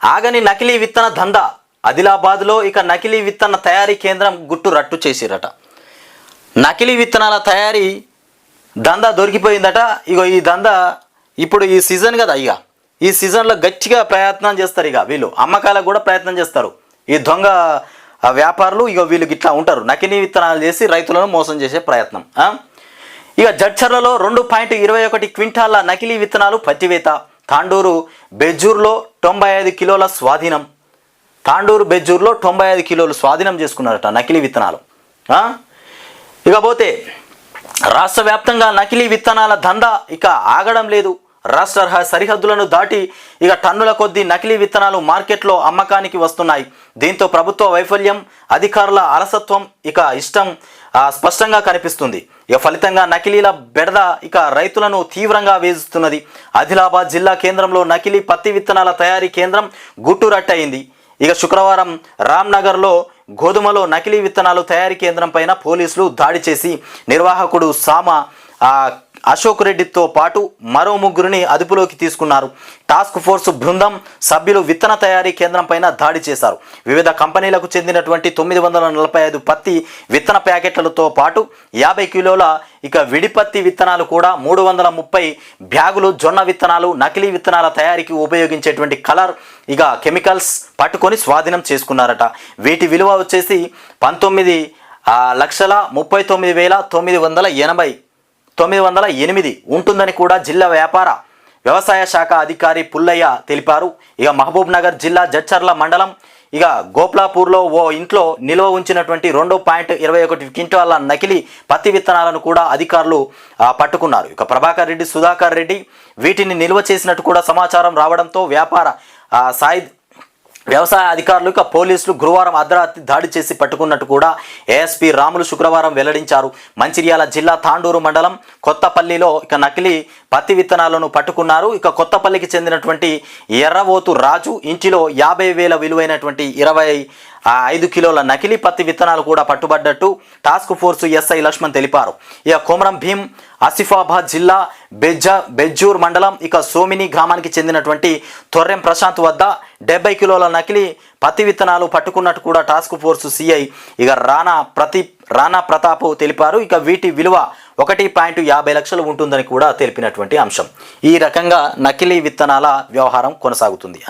ఆగని నకిలీ విత్తన దందా ఆదిలాబాద్లో ఇక నకిలీ విత్తన తయారీ కేంద్రం గుట్టు రట్టు చేసిరట. నకిలీ విత్తనాల తయారీ దందా దొరికిపోయిందట. ఇగో ఈ దందా ఇప్పుడు ఈ సీజన్ కదా ఇక ఈ సీజన్లో గట్టిగా ప్రయత్నం చేస్తారు ఇక వీళ్ళు. అమ్మకాలకు కూడా ప్రయత్నం చేస్తారు. ఈ దొంగ వ్యాపారులు ఇక వీళ్ళు ఇట్లా ఉంటారు. నకిలీ విత్తనాలు చేసి రైతులను మోసం చేసే ప్రయత్నం. ఇక జడ్చర్లలో రెండు పాయింట్ ఇరవై ఒకటి క్వింటాల నకిలీ విత్తనాలు పత్తివేత. తాండూరు బెజ్జూర్లో తొంభై ఐదు కిలోల స్వాధీనం. తాండూరు బెజ్జూర్లో తొంభై ఐదు కిలోలు స్వాధీనం చేసుకున్నారట నకిలీ విత్తనాలు. ఇకపోతే రాష్ట్ర వ్యాప్తంగా నకిలీ విత్తనాల దందా ఇక ఆగడం లేదు. రాష్ట్ర సరిహద్దులను దాటి ఇక టన్నుల కొద్దీ నకిలీ విత్తనాలు మార్కెట్లో అమ్మకానికి వస్తున్నాయి. దీంతో ప్రభుత్వ వైఫల్యం అధికారుల అలసత్వం ఇక ఇష్టం. స్పష్టంగా కనిపిస్తుంది. ఇక ఫలితంగా నకిలీల బెడద ఇక రైతులను తీవ్రంగా వేధిస్తున్నది. ఆదిలాబాద్ జిల్లా కేంద్రంలో నకిలీ పత్తి విత్తనాల తయారీ కేంద్రం గుట్టురట్టయింది ఇక శుక్రవారం రామ్నగర్లో గోధుమలో నకిలీ విత్తనాలు తయారీ కేంద్రం పైన పోలీసులు దాడి చేసి నిర్వాహకుడు సామ అశోక్ రెడ్డితో పాటు మరో ముగ్గురిని అదుపులోకి తీసుకున్నారు. టాస్క్ ఫోర్స్ బృందం సభ్యులు విత్తన తయారీ కేంద్రం పైన దాడి చేశారు. వివిధ కంపెనీలకు చెందినటువంటి తొమ్మిది వందల నలభై ఐదు పత్తి విత్తన ప్యాకెట్లతో పాటు యాభై కిలోల ఇక విడిపత్తి విత్తనాలు కూడా మూడు వందల ముప్పై బ్యాగులు జొన్న విత్తనాలు నకిలీ విత్తనాల తయారీకి ఉపయోగించేటువంటి కలర్ ఇక కెమికల్స్ పట్టుకొని స్వాధీనం చేసుకున్నారట. వీటి విలువ వచ్చేసి పంతొమ్మిది లక్షల ముప్పై తొమ్మిది వేల తొమ్మిది వందల ఎనభై తొమ్మిది వందల ఎనిమిది ఉంటుందని కూడా జిల్లా వ్యాపార వ్యవసాయ శాఖ అధికారి పుల్లయ్య తెలిపారు. ఇక మహబూబ్ నగర్ జిల్లా జడ్చర్ల మండలం ఇక గోప్లాపూర్లో ఓ ఇంట్లో నిల్వ ఉంచినటువంటి రెండు పాయింట్ ఇరవై ఒకటి క్వింటాల నకిలీ పత్తి విత్తనాలను కూడా అధికారులు పట్టుకున్నారు. ఇక ప్రభాకర్ రెడ్డి సుధాకర్ రెడ్డి వీటిని నిల్వ చేసినట్టు కూడా సమాచారం రావడంతో వ్యాపార సాయి వ్యవసాయ అధికారులు ఇక పోలీసులు గురువారం అర్ధరాత్రి దాడి చేసి పట్టుకున్నట్టు కూడా ఏఎస్పీ రాములు శుక్రవారం వెల్లడించారు. మంచిర్యాల జిల్లా తాండూరు మండలం కొత్తపల్లిలో ఇక నకిలీ పత్తి విత్తనాలను పట్టుకున్నారు. ఇక కొత్తపల్లికి చెందినటువంటి ఎర్రవోతు రాజు ఇంటిలో యాభై వేల విలువైనటువంటి ఇరవై ఆ ఐదు కిలోల నకిలీ పత్తి విత్తనాలు కూడా పట్టుబడ్డట్టు టాస్క్ ఫోర్స్ ఎస్ఐ లక్ష్మణ్ తెలిపారు. ఇక కొమరం భీం ఆసిఫాబాద్ జిల్లా బెజ్జ బెజ్జూర్ మండలం ఇక సోమిని గ్రామానికి చెందినటువంటి తొర్రెం ప్రశాంత్ వద్ద డెబ్బై కిలోల నకిలీ పత్తి విత్తనాలు పట్టుకున్నట్టు కూడా టాస్క్ ఫోర్స్ సిఐ ఇక రానా ప్రతి రానా ప్రతాప్ తెలిపారు. ఇక వీటి విలువ ఒకటి పాయింట్ యాభై లక్షలు ఉంటుందని కూడా తెలిపినటువంటి అంశం. ఈ రకంగా నకిలీ విత్తనాల వ్యవహారం కొనసాగుతుంది.